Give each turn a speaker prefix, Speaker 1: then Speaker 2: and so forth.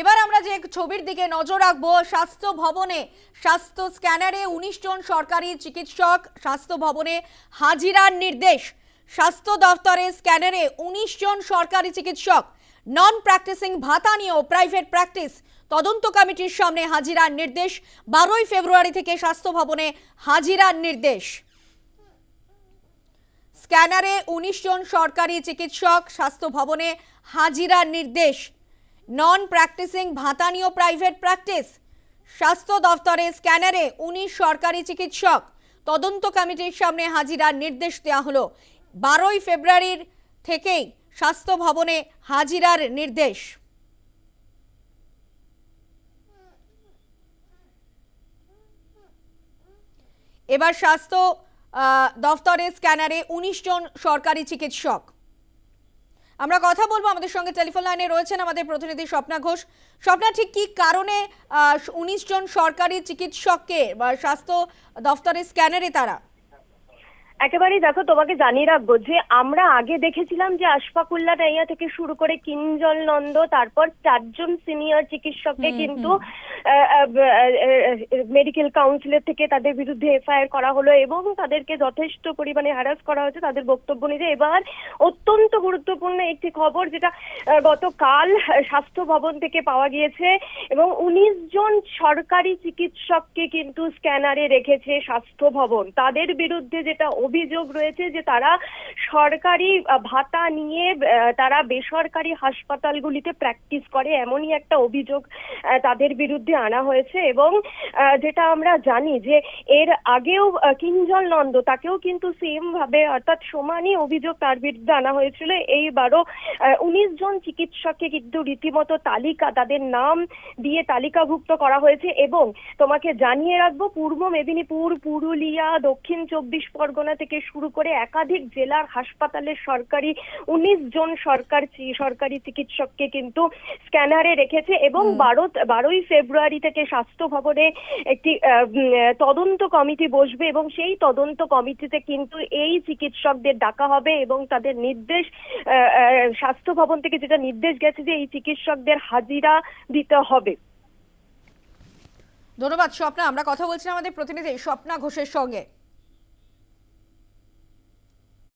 Speaker 1: এবার আমরা যে ছবির দিকে নজর রাখব, স্বাস্থ্য ভবনে, স্বাস্থ্য স্ক্যানারে উনিশ জন সরকারি চিকিৎসক স্বাস্থ্য ভবনে হাজিরার নির্দেশ। স্বাস্থ্য দফতরে স্ক্যানারে উনিশ জন সরকারি চিকিৎসক নন প্র্যাকটিসিং ভাতা নিয়েও প্রাইভেট প্র্যাকটিস তদন্ত কমিটির সামনে হাজিরার নির্দেশ, বারোই ফেব্রুয়ারি থেকে স্বাস্থ্য ভবনে হাজিরার নির্দেশ। স্ক্যানারে উনিশ জন সরকারি চিকিৎসক স্বাস্থ্য ভবনে হাজিরার নির্দেশ। নন প্র্যাকটিসিং ভাতানীয় প্রাইভেট প্র্যাকটিস স্বাস্থ্য দফতরে স্ক্যানারে উনিশ সরকারি চিকিৎসক। তদন্ত কমিটির সামনে হাজিরার নির্দেশ দেওয়া হলো। বারোই ফেব্রুয়ারির থেকেই স্বাস্থ্য ভবনে হাজিরার নির্দেশ। এবার স্বাস্থ্য দফতরের স্ক্যানারে উনিশ জন সরকারি চিকিৎসক। আমরা কথা বলব আমাদের সঙ্গে টেলিফোন লাইনে রয়েছেন আমাদের প্রতিনিধি স্বপ্না ঘোষ। স্বপ্না, ঠিক কি কারণে উনিশ জন সরকারি চিকিৎসককে বা স্বাস্থ্য দফতরের স্ক্যানারে তারা
Speaker 2: একেবারেই দেখো তোমাকে জানিয়ে রাখব যে আমরা আগে দেখেছিলাম যে আশফাকুল্লা ডাইয়া থেকে শুরু করে কিঞ্জল নন্দ তারপর চারজন সিনিয়র চিকিৎসককে কিন্তু মেডিকেল কাউন্সিলের থেকে তাদের বিরুদ্ধে এফআইআর করা হলো এবং তাদেরকে যথেষ্ট পরিমাণে হ্যারাস করা হয়েছে তাদের বক্তব্য অনুযায়ী এবার অত্যন্ত গুরুত্বপূর্ণ একটি খবর যেটা গতকাল স্বাস্থ্য ভবন থেকে পাওয়া গিয়েছে এবং উনিশ জন সরকারি চিকিৎসককে কিন্তু স্ক্যানারে রেখেছে স্বাস্থ্য ভবন। তাদের বিরুদ্ধে যেটা অভিযোগ রয়েছে যে তারা সরকারি ভাতা নিয়ে তারা বেসরকারি হাসপাতালগুলিতে প্র্যাকটিস করে। এমনই একটা অভিযোগ তাদের বিরুদ্ধে আনা হয়েছে এবং যেটা আমরা জানি যে এর আগেও কিঞ্জল নন্দ, তাকেও কিন্তু সেম ভাবে অর্থাৎ সমানই অভিযোগ তার বিরুদ্ধে আনা হয়েছিল। এইবারও উনিশ জন চিকিৎসককে কিন্তু রীতিমতো তালিকা, তাদের নাম দিয়ে তালিকাভুক্ত করা হয়েছে এবং তোমাকে জানিয়ে রাখব, পূর্ব মেদিনীপুর, পুরুলিয়া, দক্ষিণ চব্বিশ পরগনা থেকে শুরু করে একাধিক জেলার হাসপাতালের সরকারি উনিশ জন সরকার সরকারি চিকিৎসককে কিন্তু স্ক্যানারে রেখেছে এবং বারো বারোই ফেব্রুয়ারি থেকে স্বাস্থ্য ভবনে একটি তদন্ত কমিটি বসবে এবং সেই তদন্ত কমিটিতে কিন্তু এই চিকিৎসকদের ডাকা হবে এবং তাদের নির্দেশ স্বাস্থ্য ভবন থেকে যেটা নির্দেশ গেছে যে এই চিকিৎসকদের হাজিরা দিতে হবে।
Speaker 1: ধন্যবাদ স্বপ্না। আমরা কথা বলছিলাম আমাদের প্রতিনিধি স্বপ্না ঘোষের সঙ্গে।